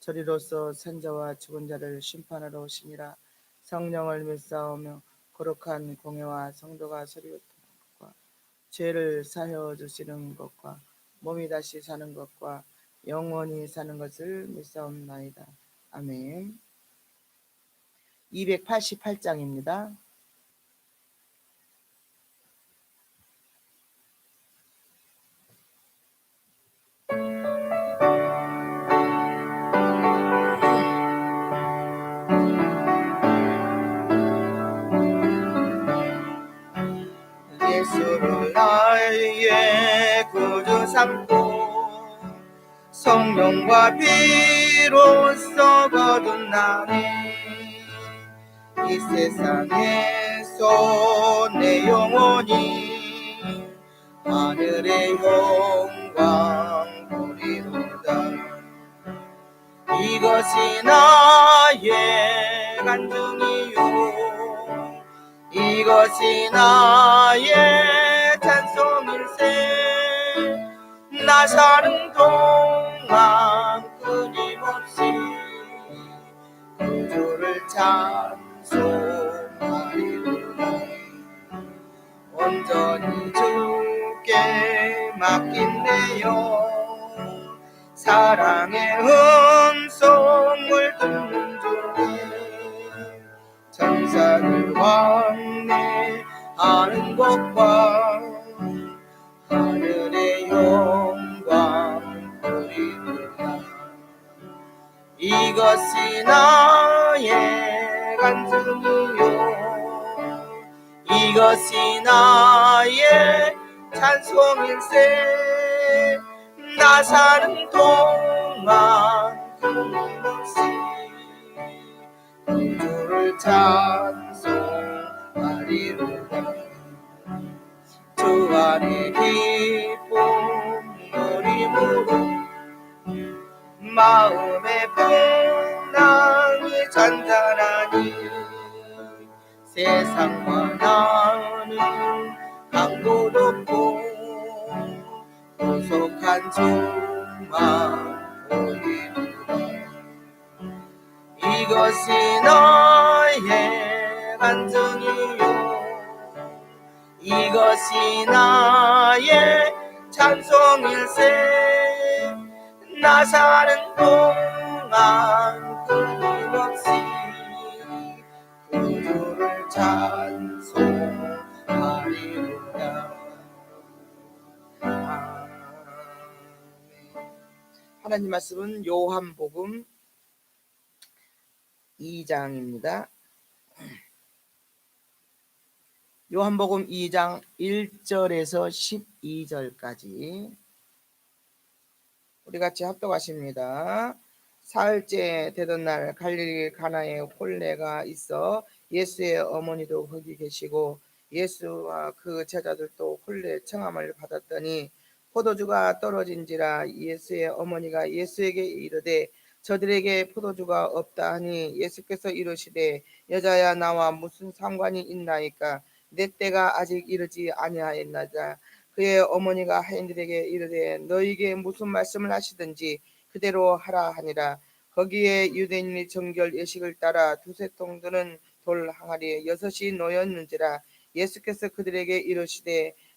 저리로서 산자와 죽은 자를 심판하러 오시니라 성령을 믿사오며 거룩한 공회와 성도가 서리우는 것과 죄를 사하여 주시는 것과 몸이 다시 사는 것과 영원히 사는 것을 믿사옵나이다. 아멘. 288장입니다. 삼고 성령과 피로써 거둔 나니 이 세상에서 내 영혼이 하늘의 영광 보리로다. 이것이 나의 간증이요. 이것이 나의 사는 동안 끊임없이 구주를 찬송하리로다. 온전히 주께 맡긴 내요. 사랑의 음성을 듣는 중에 천사를 왕래하는 것과 이것이 나의 간증이요. 이것이 나의 찬송일세. 나 사는 동안 끊임없이 구주를 찬 상과 나는 강도 높고 구속한 주만 보이노라 이것이 나의 간증이요. 이것이 나의 찬송일세. 나 사는 동안 하나님 말씀은 요한복음 2장입니다. 요한복음 2장 1절에서 12절까지 우리 같이 합독하십니다. 사흘째 되던 날 갈릴리 가나에 홀레가 있어 예수의 어머니도 거기 계시고 예수와 그 제자들도 홀레 청함을 받았더니 포도주가 떨어진지라 예수의 어머니가 예수에게 이르되 저들에게 포도주가 없다 하니 예수께서 이르시되 여자야 나와 무슨 상관이 있나이까? 내 때가 아직 이르지 아니하였나이다 그의 어머니가 하인들에게 이르되 너에게 무슨 말씀을 하시든지 그대로 하라 하니라. 거기에 유대인이 정결 예식을 따라 두세 통 드는 돌 항아리에 여섯이 놓였는지라 예수께서 그들에게 이르시되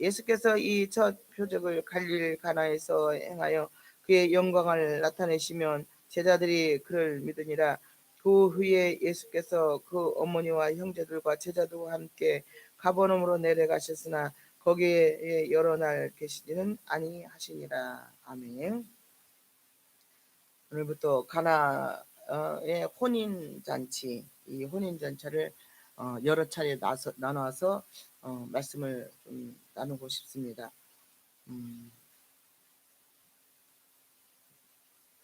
예수께서 이 첫 표적을 갈릴 가나에서 행하여 그의 영광을 나타내시면 제자들이 그를 믿으니라. 그그 후에 예수께서 그 어머니와 형제들과 제자들과 함께 가버넘으로 내려가셨으나 거기에 여러 날 계시지는 아니하시니라. 아멘. 오늘부터 가나의 혼인 잔치, 이 혼인 잔치를 어, 여러 차례 나서, 나눠서 어, 말씀을 좀 나누고 싶습니다. 음,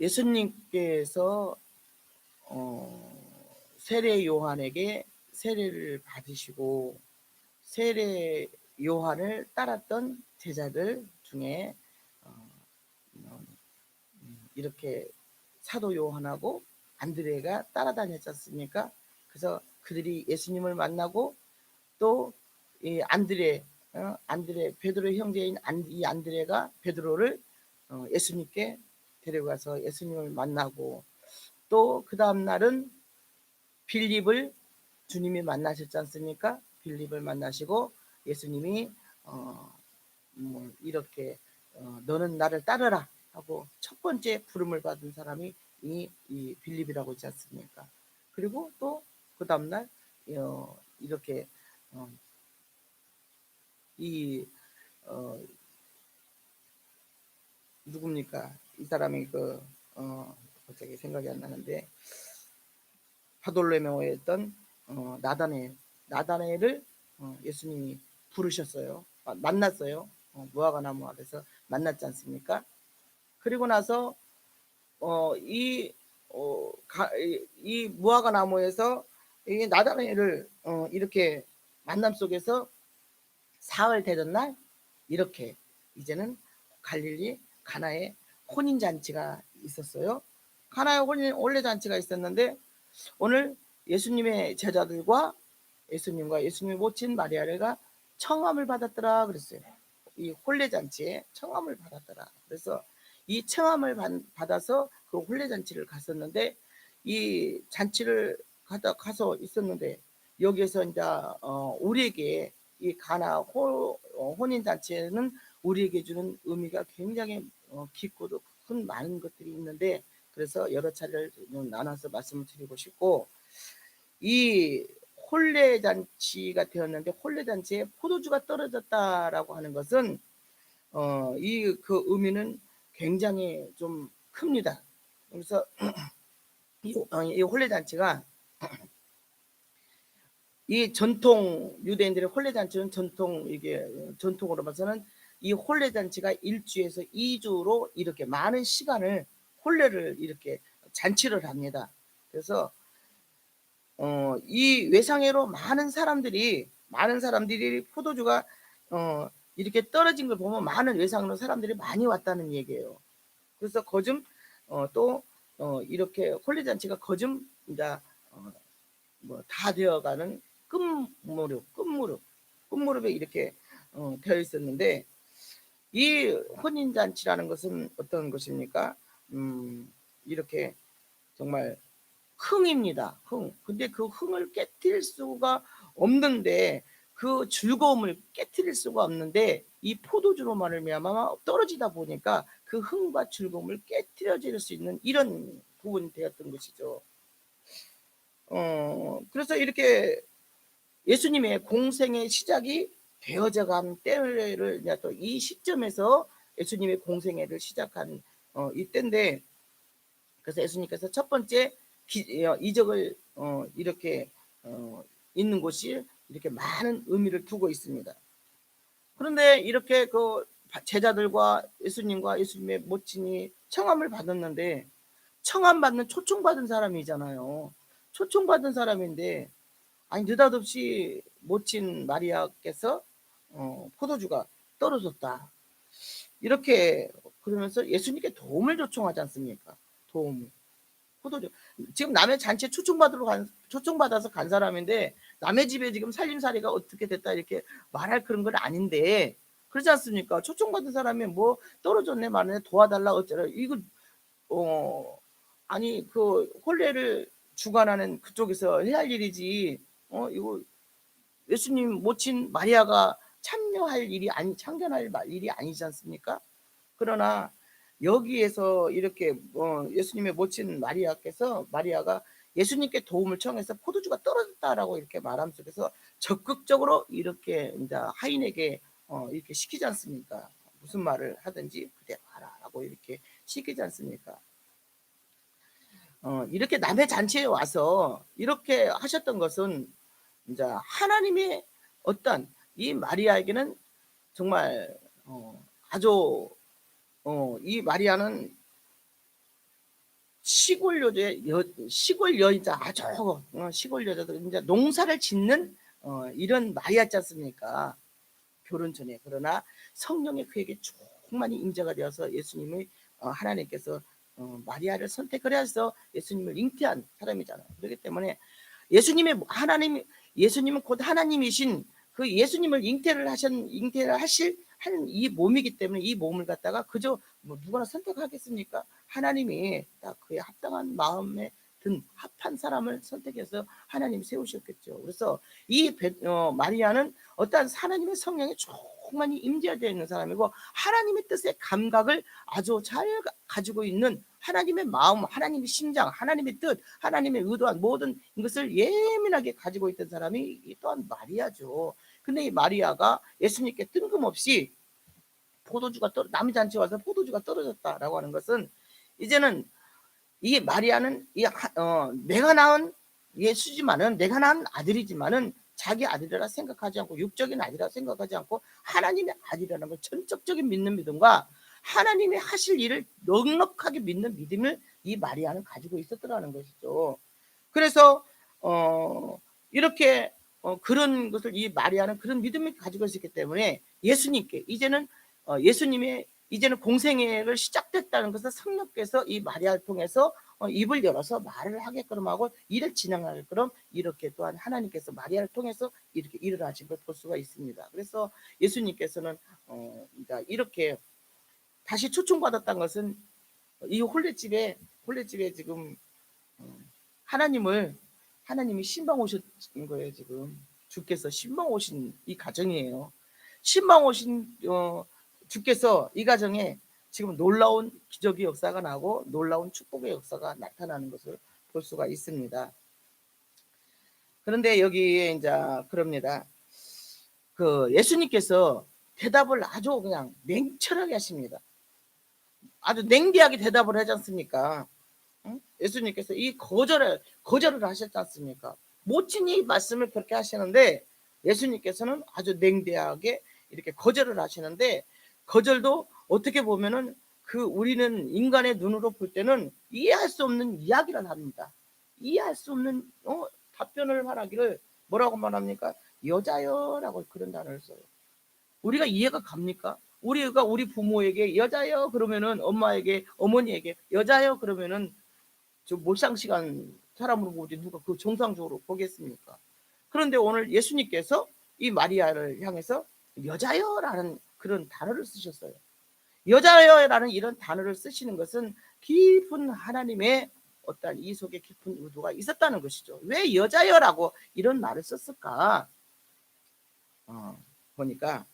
예수님께서 어, 세례 요한에게 세례를 받으시고 세례 요한을 따랐던 제자들 중에 어, 음, 이렇게 사도 요한하고 안드레가 따라다녔지 않습니까? 그래서 그들이 예수님을 만나고 또 이 안드레 어, 안드레 베드로 형제인 안, 이 안드레가 베드로를 어, 예수님께 데려가서 예수님을 만나고 또 그 다음 날은 빌립을 주님이 만나셨지 않습니까? 빌립을 만나시고 예수님이 어, 뭐 이렇게 어, 너는 나를 따르라 하고 첫 번째 부름을 받은 사람이 이, 이 빌립이라고 있지 않습니까? 그리고 또 그 다음날 어, 이렇게 어, 이 어, 누굽니까? 이 사람이 그 어, 갑자기 생각이 안 나는데 바돌레메오였던 어, 나다네 나다네를 어, 예수님이 부르셨어요. 아, 만났어요. 어, 무화과 나무 아래서 만났지 않습니까? 그리고 나서 어, 이, 어, 가, 이, 이 무화과 나무에서 이 나다네를 어, 이렇게 만남 속에서 사흘 되던 날 이렇게 이제는 갈릴리 가나의 혼인 잔치가 있었어요. 가나의 혼인 원래 잔치가 있었는데 오늘 예수님의 제자들과 예수님과 예수님의 모친 마리아가 청함을 받았더라 그랬어요. 이 혼례 잔치에 청함을 받았더라. 그래서 이 청함을 받아서 그 혼례 잔치를 갔었는데 이 잔치를 가다 가서 있었는데 여기에서 이제 어, 우리에게 이 가나 호, 어, 혼인 잔치에는 우리에게 주는 의미가 굉장히 어, 깊고도 큰 많은 것들이 있는데 그래서 여러 차례를 나눠서 말씀을 드리고 싶고 이 혼례 잔치가 되었는데 혼례 잔치에 포도주가 떨어졌다라고 하는 것은 어, 이 그 의미는 굉장히 좀 큽니다. 그래서 이, 어, 이 혼례 잔치가 이 전통 유대인들의 혼례 잔치는 전통 이게 전통으로 봐서는 이 혼례 잔치가 1주에서 2주로 이렇게 많은 시간을 혼례를 이렇게 잔치를 합니다. 그래서 어, 이 외상회로 많은 사람들이 많은 사람들이 포도주가 어, 이렇게 떨어진 걸 보면 많은 외상으로 사람들이 많이 왔다는 얘기예요. 그래서 거즘 어, 또 어, 이렇게 홀리 잔치가 거즘 이제 어, 뭐다 되어가는 끝무렵, 끝무렵, 끝무렵에 이렇게 어, 되어 있었는데 이 혼인 잔치라는 것은 어떤 것입니까? 음, 이렇게 정말 흥입니다. 흥. 근데 그 흥을 깨뜨릴 수가 없는데 그 즐거움을 깨뜨릴 수가 없는데 이 포도주로 말미암아 떨어지다 보니까 그 흥과 즐거움을 깨뜨려질 수 있는 이런 부분이 되었던 것이죠. 어, 그래서 이렇게 예수님의 공생의 시작이 되어져 간 때를 또이 시점에서 예수님의 공생애를 시작한 어, 이때인데 그래서 예수님께서 첫 번째 기, 어, 이적을 어, 이렇게 어, 있는 곳이 이렇게 많은 의미를 두고 있습니다. 그런데 이렇게 그 제자들과 예수님과 예수님의 모친이 청함을 받았는데 청함 받는 초청 받은 사람이잖아요. 초청 받은 사람인데 아니 느닷없이 모친 마리아께서 어, 포도주가 떨어졌다. 이렇게 그러면서 예수님께 도움을 요청하지 않습니까? 도움을. 포도주. 지금 남의 잔치에 초청받으러 간, 초청받아서 간 사람인데 남의 집에 지금 살림살이가 어떻게 됐다 이렇게 말할 그런 건 아닌데 그렇지 않습니까? 초청받은 사람이 뭐 떨어졌네 말네 도와달라 어쩌라 이거 어 아니 그 혼례를 주관하는 그쪽에서 해야 할 일이지 어 이거 예수님 모친 마리아가 참여할 일이 아니 참견할 일이 아니지 않습니까? 그러나 여기에서 이렇게 어, 예수님의 모친 마리아께서 마리아가 예수님께 도움을 청해서 포도주가 떨어졌다라고 이렇게 말함 속에서 적극적으로 이렇게 이제 하인에게 어, 이렇게 시키지 않습니까? 무슨 말을 하든지 그대 하라라고 이렇게 시키지 않습니까? 어, 이렇게 남의 잔치에 와서 이렇게 하셨던 것은 이제 하나님의 어떤 이 마리아에게는 정말 어, 아주 어, 이 마리아는 시골 여자 여, 시골 여자 아주 어, 시골 여자들 이제 농사를 짓는 어, 이런 마리아지 않습니까? 결혼 전에 그러나 성령의 그에게 충만히 임재가 되어서 예수님의 어, 하나님께서 어, 마리아를 선택을 해서 예수님을 잉태한 사람이잖아요. 그렇기 때문에 예수님의 하나님 예수님은 곧 하나님이신 그 예수님을 잉태를 하신 잉태를 하실 하는 이 몸이기 때문에 이 몸을 갖다가 그저 뭐 누구나 선택하겠습니까? 하나님이 딱 그에 합당한 마음에 든 합한 사람을 선택해서 하나님 세우셨겠죠. 그래서 이 베, 어, 마리아는 어떠한 하나님의 성령이 충만히 임재되어 있는 사람이고 하나님의 뜻의 감각을 아주 잘 가- 가지고 있는 하나님의 마음, 하나님의 심장, 하나님의 뜻, 하나님의 의도한 모든 것을 예민하게 가지고 있던 사람이 이 또한 마리아죠. 근데 이 마리아가 예수님께 뜬금없이 포도주가 떨 남의 잔치 와서 포도주가 떨어졌다라고 하는 것은 이제는 이 마리아는 이 하- 어, 내가 낳은 예수지만은 내가 낳은 아들이지만은 자기 아들이라 생각하지 않고 육적인 아들이라 생각하지 않고 하나님의 아들이라는 걸 전적적인 믿는 믿음과 하나님이 하실 일을 넉넉하게 믿는 믿음을 이 마리아는 가지고 있었더라는 것이죠. 그래서 어, 이렇게 어, 그런 것을 이 마리아는 그런 믿음을 가지고 있었기 때문에 예수님께 이제는 어, 예수님의 이제는 공생애를 시작됐다는 것을 성령께서 이 마리아를 통해서 어, 입을 열어서 말을 하게끔 하고 일을 진행하게끔 이렇게 또한 하나님께서 마리아를 통해서 이렇게 일을 하신 걸 볼 수가 있습니다. 그래서 예수님께서는 어, 그러니까 이렇게 다시 초청받았다는 것은 이 홀레집에 홀레집에 지금 어, 하나님을 하나님이 신방 오신 거예요 지금 주께서 신방 오신 이 가정이에요. 신방 오신 어, 주께서 이 가정에 지금 놀라운 기적의 역사가 나고 놀라운 축복의 역사가 나타나는 것을 볼 수가 있습니다. 그런데 여기에 이제 그럽니다. 그 예수님께서 대답을 아주 그냥 냉철하게 하십니다. 아주 냉대하게 대답을 하지 않습니까? 응? 예수님께서 이 거절을 거절을 하셨지 않습니까? 모친 이 말씀을 그렇게 하시는데 예수님께서는 아주 냉대하게 이렇게 거절을 하시는데 거절도 어떻게 보면은 그 우리는 인간의 눈으로 볼 때는 이해할 수 없는 이야기를 합니다. 이해할 수 없는 어, 답변을 말하기를 뭐라고 말합니까? 여자여라고 그런 단어를 써요. 우리가 이해가 갑니까? 우리가 우리 부모에게 여자여 그러면은 엄마에게 어머니에게 여자여 그러면은 저 몰상 시간 사람으로 보지 누가 그 정상적으로 보겠습니까? 그런데 오늘 예수님께서 이 마리아를 향해서 여자여라는 그런 단어를 쓰셨어요. 여자여라는 이런 단어를 쓰시는 것은 깊은 하나님의 어떤 이 속에 깊은 의도가 있었다는 것이죠. 왜 여자여라고 이런 말을 썼을까? 어, 보니까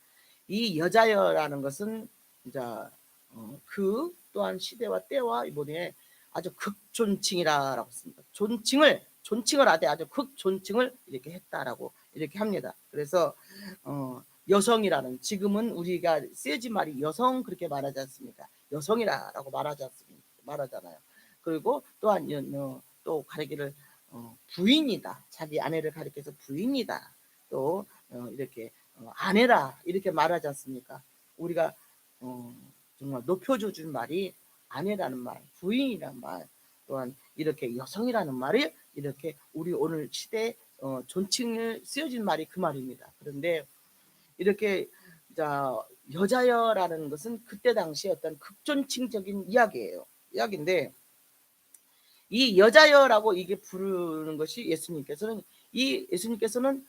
이 여자여라는 것은 이제 어, 그 또한 시대와 때와 이번에 아주 극존칭이라고 씁니다. 존칭을 존칭을 하되 아주 극존칭을 이렇게 했다라고 이렇게 합니다. 그래서 어, 여성이라는 지금은 우리가 쓰여진 말이 여성 그렇게 말하지 않습니까? 여성이라라고 말하지 않습니까? 말하잖아요. 그리고 또한 또 가리기를 어, 부인이다. 자기 아내를 가리켜서 부인이다. 또 어, 이렇게 어, 아내라 이렇게 말하지 않습니까? 우리가 어, 정말 높여줘 준 말이 아내라는 말, 부인이라는 말, 또한 이렇게 여성이라는 말이 이렇게 우리 오늘 시대 어, 존칭을 쓰여진 말이 그 말입니다. 그런데 이렇게 자 여자여라는 것은 그때 당시 어떤 극존칭적인 이야기예요. 이야기인데 이 여자여라고 이게 부르는 것이 예수님께서는 이 예수님께서는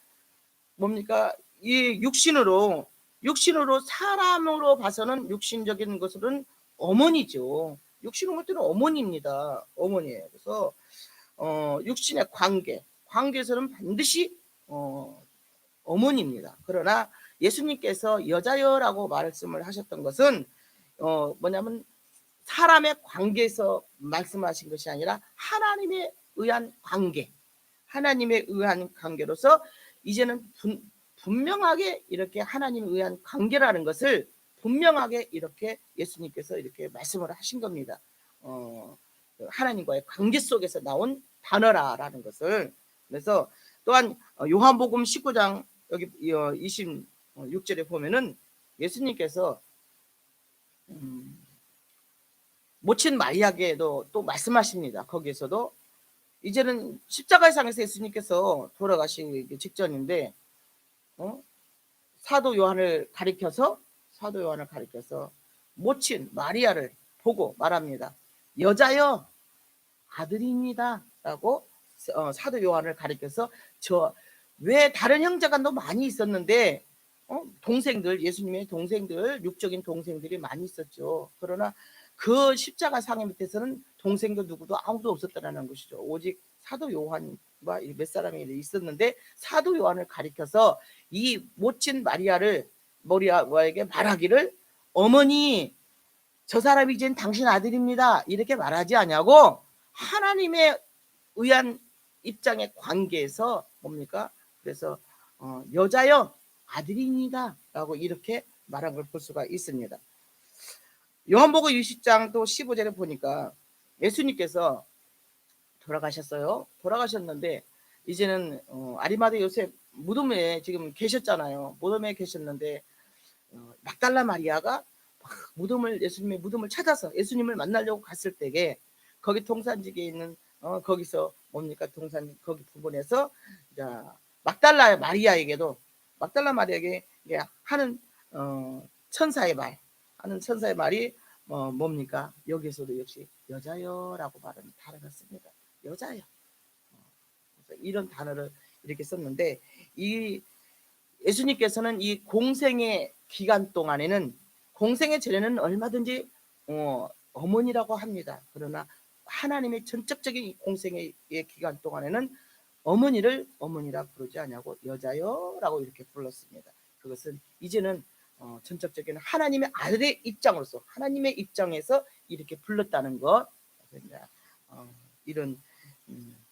뭡니까 이 육신으로 육신으로 사람으로 봐서는 육신적인 것으로는 어머니죠. 육신으로 볼 때는 어머니입니다. 어머니예요. 그래서 어, 육신의 관계 관계에서는 반드시 어, 어머니입니다. 그러나 예수님께서 여자여라고 말씀을 하셨던 것은 어, 뭐냐면 사람의 관계에서 말씀하신 것이 아니라 하나님의 의한 관계, 하나님에 의한 관계로서 이제는 분, 분명하게 이렇게 하나님에 의한 관계라는 것을 분명하게 이렇게 예수님께서 이렇게 말씀을 하신 겁니다. 어, 하나님과의 관계 속에서 나온 단어라라는 것을 그래서 또한 어, 요한복음 19장 여기 26절에 보면은 예수님께서 음, 모친 마리아에게도 또 말씀하십니다. 거기에서도 이제는 십자가상에서 예수님께서 돌아가시기 직전인데 어? 사도 요한을 가리켜서 사도 요한을 가리켜서 모친 마리아를 보고 말합니다. 여자여 아들입니다라고 어, 사도 요한을 가리켜서 저 왜 다른 형제가 너 많이 있었는데 어? 동생들 예수님의 동생들 육적인 동생들이 많이 있었죠. 그러나 그 십자가 상의 밑에서는 동생들 누구도 아무도 없었다라는 것이죠. 오직 사도 요한과 몇 사람이 있었는데 사도 요한을 가리켜서 이 모친 마리아를 머리아에게 말하기를 어머니 저 사람이 이젠 당신 아들입니다 이렇게 말하지 않냐고 하나님의 의한 입장의 관계에서 뭡니까 그래서 어, 여자여 아들입니다라고 이렇게 말한 걸 볼 수가 있습니다. 요한복음 20장 또 15절에 보니까 예수님께서 돌아가셨어요. 돌아가셨는데 이제는 어, 아리마대 요셉 무덤에 지금 계셨잖아요. 무덤에 계셨는데 어, 막달라 마리아가 막 무덤을 예수님의 무덤을 찾아서 예수님을 만나려고 갔을 때에 거기 동산지기에 있는 어, 거기서 뭡니까 동산 거기 부분에서 자 막달라 마리아에게도 막달라 마리아에게 하는 어, 천사의 말 하는 천사의 말이 어, 뭡니까 여기서도 역시 여자여라고 말하는 단어가 씁니다. 여자여. 그래서 이런 단어를 이렇게 썼는데 이 예수님께서는 이 공생의 기간 동안에는 공생의 전에는 얼마든지 어, 어머니라고 합니다. 그러나 하나님의 전적적인 공생의 기간 동안에는 어머니를 어머니라 부르지 않냐고 여자여라고 이렇게 불렀습니다. 그것은 이제는 어, 전적적인 하나님의 아들의 입장으로서 하나님의 입장에서 이렇게 불렀다는 것 어, 이런 음,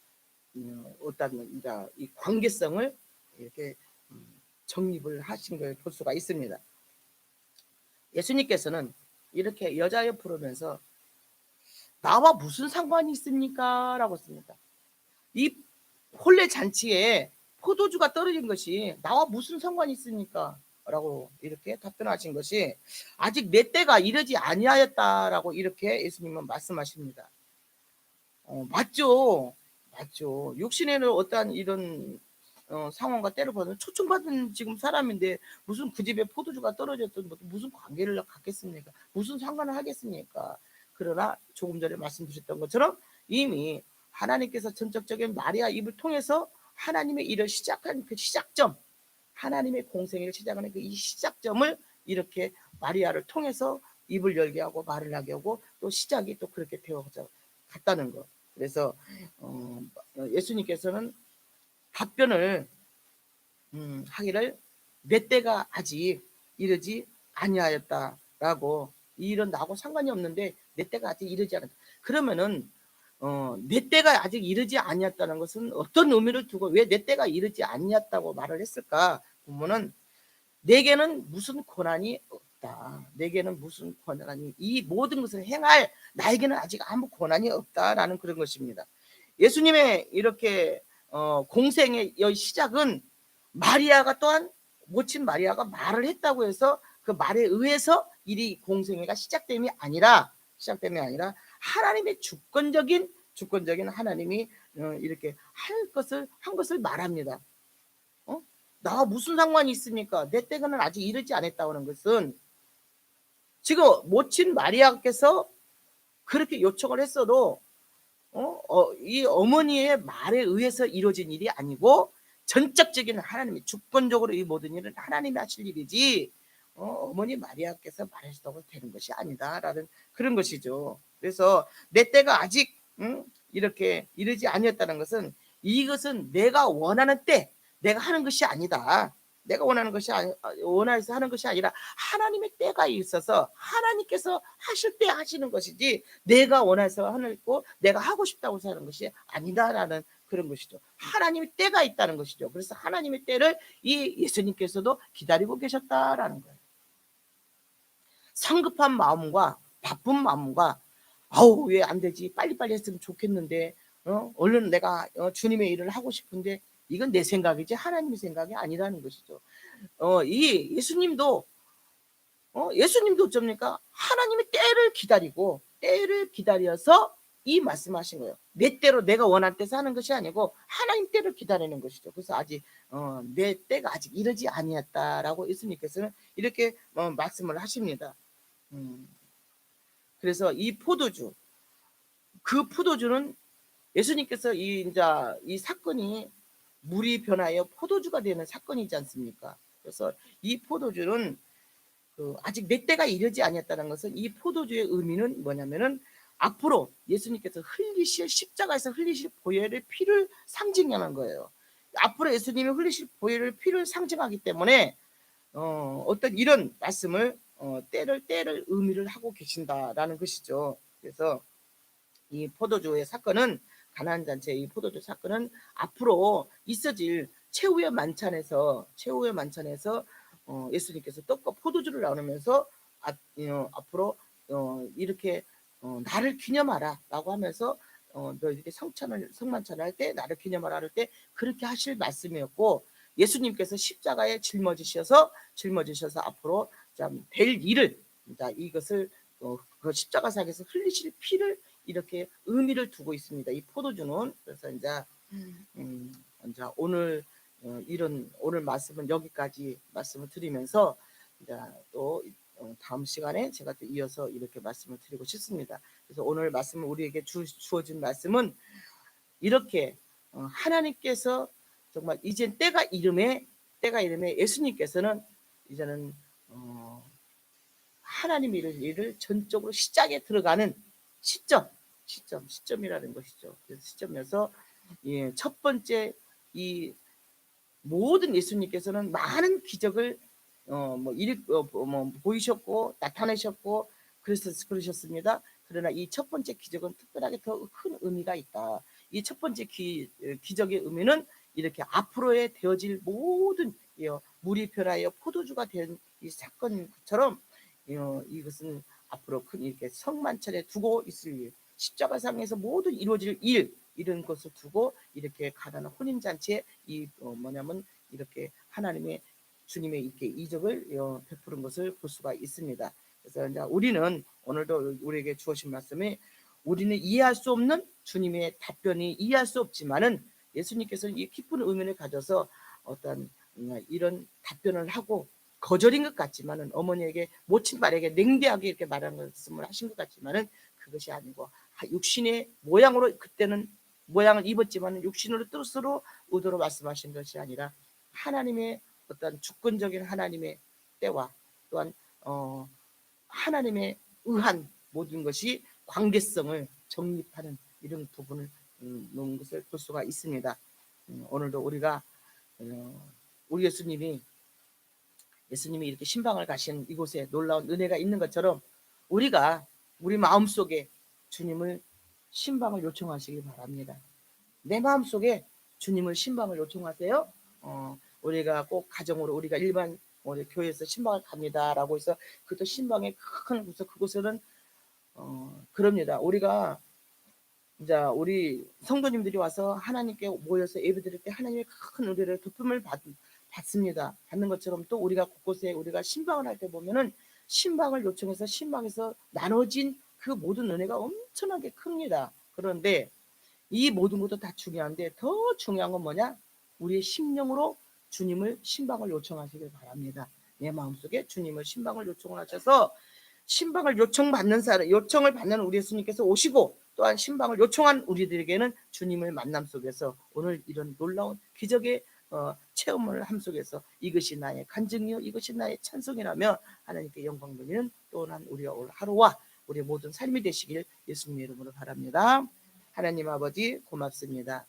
음, 어떤 이 관계성을 이렇게 음, 정립을 하신 걸 볼 수가 있습니다. 예수님께서는 이렇게 여자여 부르면서 나와 무슨 상관이 있습니까? 라고 씁니다. 이 혼례 잔치에 포도주가 떨어진 것이 나와 무슨 상관이 있습니까? 라고 이렇게 답변하신 것이 아직 내 때가 이르지 아니하였다라고 이렇게 예수님은 말씀하십니다. 어, 맞죠. 맞죠. 육신에는 어떠한 이런 어, 상황과 때를 보면 초청받은 지금 사람인데 무슨 그 집에 포도주가 떨어졌던 뭐 무슨 관계를 갖겠습니까? 무슨 상관을 하겠습니까? 그러나 조금 전에 말씀드렸던 것처럼 이미 하나님께서 전적적인 마리아 입을 통해서 하나님의 일을 시작한 그 시작점, 하나님의 공생애를 시작하는 그 이 시작점을 이렇게 마리아를 통해서 입을 열게 하고 말을 하게 하고 또 시작이 또 그렇게 되어져 갔다는 거. 그래서 어, 예수님께서는 답변을 음, 하기를 내 때가 아직 이르지 아니하였다라고 이런 나하고 상관이 없는데 내 때가 아직 이르지 않았다. 그러면은 어, 내 때가 아직 이르지 아니었다는 것은 어떤 의미를 두고 왜 내 때가 이르지 아니었다고 말을 했을까? 보면은 내게는 무슨 권한이 없다. 내게는 무슨 권한이 이 모든 것을 행할 나에게는 아직 아무 권한이 없다라는 그런 것입니다. 예수님의 이렇게 어, 공생의 시작은 마리아가 또한 모친 마리아가 말을 했다고 해서 그 말에 의해서 일이 공생애가 시작됨이 아니라 시작됨이 아니라 하나님의 주권적인 주권적인 하나님이 어, 이렇게 할 것을 한 것을 말합니다. 어? 나와 무슨 상관이 있습니까? 내 때가는 아직 이르지 않았다는 것은 지금 모친 마리아께서 그렇게 요청을 했어도 어? 어, 이 어머니의 말에 의해서 이루어진 일이 아니고 전적적인 하나님의 주권적으로 이 모든 일은 하나님이 하실 일이지 어, 머니 마리아께서 말하시다고 되는 것이 아니다라는 그런 것이죠. 그래서 내 때가 아직 응? 이렇게 이르지 아니었다는 것은 이것은 내가 원하는 때 내가 하는 것이 아니다. 내가 원하는 것이 아니 원해서 하는 것이 아니라 하나님의 때가 있어서 하나님께서 하실 때 하시는 것이지 내가 원해서 하는 거 내가 하고 싶다고 하는 것이 아니다라는 그런 것이죠. 하나님의 때가 있다는 것이죠. 그래서 하나님의 때를 이 예수님께서도 기다리고 계셨다라는 거예요. 성급한 마음과 바쁜 마음과 아우 왜 안 되지 빨리빨리 했으면 좋겠는데 어? 얼른 내가 어, 주님의 일을 하고 싶은데 이건 내 생각이지 하나님의 생각이 아니라는 것이죠. 어, 이 예수님도 어, 예수님도 어쩝니까? 하나님의 때를 기다리고 때를 기다려서 이 말씀하신 거예요. 내 때로 내가 원할 때 사는 것이 아니고 하나님 때를 기다리는 것이죠. 그래서 아직 어, 내 때가 아직 이르지 아니었다라고 예수님께서는 이렇게 어, 말씀을 하십니다. 음. 그래서 이 포도주 그 포도주는 예수님께서 이 이제 이 사건이 물이 변하여 포도주가 되는 사건이지 않습니까? 그래서 이 포도주는 그 아직 내 때가 이르지 아니었다는 것은 이 포도주의 의미는 뭐냐면은 앞으로 예수님께서 흘리실 십자가에서 흘리실 보혈의 피를 상징하는 거예요. 앞으로 예수님이 흘리실 보혈의 피를 상징하기 때문에 어, 어떤 이런 말씀을 어, 때를 때를 의미를 하고 계신다라는 것이죠. 그래서 이 포도주의 사건은 가나안 잔치의 이 포도주 사건은 앞으로 있어질 최후의 만찬에서 최후의 만찬에서 어, 예수님께서 떡과 포도주를 나누면서 아, 어, 앞으로 어, 이렇게 어, 나를 기념하라라고 하면서 어, 너 이렇게 성찬을 성만찬을 할 때 나를 기념하라 할 때 그렇게 하실 말씀이었고 예수님께서 십자가에 짊어지셔서 짊어지셔서 앞으로 될 일을 자, 이것을 어, 그 십자가상에서 흘리실 피를 이렇게 의미를 두고 있습니다. 이 포도주는 그래서 이제 음, 이제 오늘 어, 이런 오늘 말씀은 여기까지 말씀을 드리면서 이제 또 어, 다음 시간에 제가 또 이어서 이렇게 말씀을 드리고 싶습니다. 그래서 오늘 말씀을 우리에게 주, 주어진 말씀은 이렇게 어, 하나님께서 정말 이제 때가 이름에 때가 이름에 예수님께서는 이제는 어, 하나님의 일을, 전적으로 시작에 들어가는 시점 시점, 시점이라는 것이죠. 그래서 시점에서 예, 첫 번째 이 모든 예수님께서는 많은 기적을 어, 뭐, 일, 어, 뭐 보이셨고 나타내셨고 그래서 그러셨습니다. 그러나 이 첫 번째 기적은 특별하게 더 큰 의미가 있다. 이 첫 번째 기, 기적의 의미는 이렇게 앞으로의 되어질 모든 어, 물이 변하여 포도주가 된 이 사건처럼 어, 이것은 앞으로 큰 이렇게 성만찬에 두고 있을 일, 십자가상에서 모든 이루어질 일 이런 것을 두고 이렇게 가난한 혼인 잔치에 이 어, 뭐냐면 이렇게 하나님의 주님의 이렇게 이적을 어, 베푸는 것을 볼 수가 있습니다. 그래서 이제 우리는 오늘도 우리에게 주어진 말씀이 우리는 이해할 수 없는 주님의 답변이 이해할 수 없지만은 예수님께서는 이 깊은 의미를 가져서 어떤 음, 이런 답변을 하고 거절인 것 같지만은 어머니에게 모친 말에게 냉대하게 이렇게 말하는 말씀을 하신 것 같지만은 그것이 아니고 육신의 모양으로 그때는 모양을 입었지만 육신으로 뜻으로 의도로 말씀하신 것이 아니라 하나님의 어떤 주권적인 하나님의 때와 또한 어 하나님의 의한 모든 것이 관계성을 정립하는 이런 부분을 음, 놓은 것을 볼 수가 있습니다. 음, 오늘도 우리가 어, 우리 예수님이 예수님이 이렇게 신방을 가신 이곳에 놀라운 은혜가 있는 것처럼 우리가 우리 마음속에 주님을 신방을 요청하시기 바랍니다. 내 마음속에 주님을 신방을 요청하세요. 어, 우리가 꼭 가정으로 우리가 일반 우리 교회에서 신방을 갑니다라고 해서 그것도 신방의 큰 곳, 그곳에는 어, 그럽니다. 우리가 이제 우리 성도님들이 와서 하나님께 모여서 예배드릴 때 하나님의 큰 은혜를 도품을 받, 받습니다. 받는 것처럼 또 우리가 곳곳에 우리가 신방을 할 때 보면은 신방을 요청해서 신방에서 나눠진 그 모든 은혜가 엄청나게 큽니다. 그런데 이 모든 것도 다 중요한데 더 중요한 건 뭐냐? 우리의 심령으로 주님을 신방을 요청하시길 바랍니다. 내 마음속에 주님을 신방을 요청하셔서 신방을 요청받는 사람, 요청을 받는 우리 예수님께서 오시고 또한 신방을 요청한 우리들에게는 주님을 만남 속에서 오늘 이런 놀라운 기적의 어, 체험을 함 속에서 이것이 나의 간증이요 이것이 나의 찬송이라며 하나님께 영광 돌리는 또한 우리가 올 하루와 우리 모든 삶이 되시길 예수님의 이름으로 바랍니다. 하나님 아버지 고맙습니다.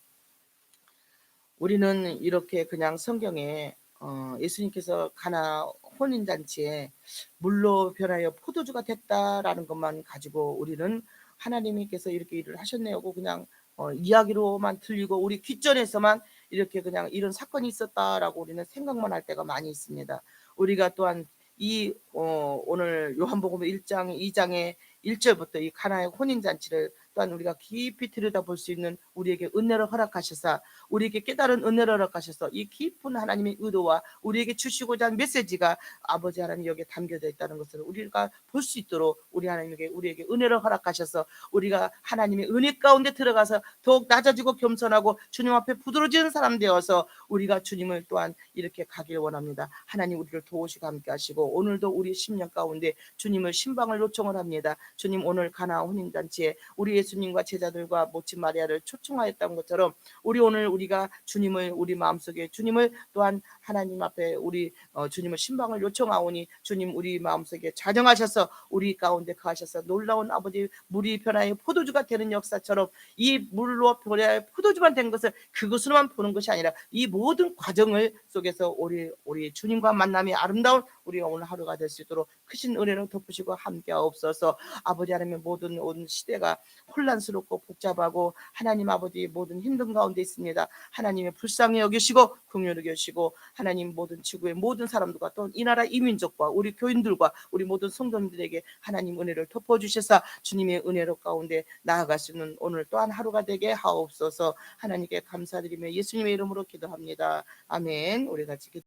우리는 이렇게 그냥 성경에 어, 예수님께서 가나 혼인 잔치에 물로 변하여 포도주가 됐다라는 것만 가지고 우리는 하나님께서 이렇게 일을 하셨네요 그냥 어, 이야기로만 들리고 우리 귓전에서만 이렇게 그냥 이런 사건이 있었다라고 우리는 생각만 할 때가 많이 있습니다. 우리가 또한 이 어, 오늘 요한복음 1장 2장의 1절부터 이 가나의 혼인 잔치를 또한 우리가 깊이 들여다볼 수 있는 우리에게 은혜를 허락하셔서 우리에게 깨달은 은혜를 허락하셔서 이 깊은 하나님의 의도와 우리에게 주시고자 하는 메시지가 아버지 하나님 여기에 담겨져 있다는 것을 우리가 볼 수 있도록 우리 하나님에게 우리에게 은혜를 허락하셔서 우리가 하나님의 은혜 가운데 들어가서 더욱 낮아지고 겸손하고 주님 앞에 부드러지는 사람 되어서 우리가 주님을 또한 이렇게 가길 원합니다. 하나님 우리를 도우시고 함께 하시고 오늘도 우리 10년 가운데 주님을 신방을 요청을 합니다. 주님 오늘 가나 혼인잔치에 우리 예수님과 제자들과 모친 마리아를 초청 하였던 것처럼 우리 오늘 우리가 주님을 우리 마음속에 주님을 또한 하나님 앞에 우리 어, 주님을 신방을 요청하오니 주님 우리 마음속에 자정하셔서 우리 가운데 거하셔서 놀라운 아버지 물이 변하여 포도주가 되는 역사처럼 이 물로 변하여 포도주만 된 것을 그것으로만 보는 것이 아니라 이 모든 과정을 속에서 우리 우리 주님과 만남이 아름다운 우리가 오늘 하루가 될 수 있도록 크신 은혜를 덮으시고 함께하옵소서. 아버지 하나님 모든 온 시대가 혼란스럽고 복잡하고 하나님 아버지 모든 힘든 가운데 있습니다. 하나님의 불쌍히 여기시고 긍휼히 여기시고 하나님 모든 지구의 모든 사람들과 또 이 나라 이민족과 우리 교인들과 우리 모든 성도님들에게 하나님 은혜를 덮어 주셔서 주님의 은혜로 가운데 나아갈 수 있는 오늘 또한 하루가 되게 하옵소서. 하나님께 감사드리며 예수님의 이름으로 기도합니다. 아멘. 우리 같이 기도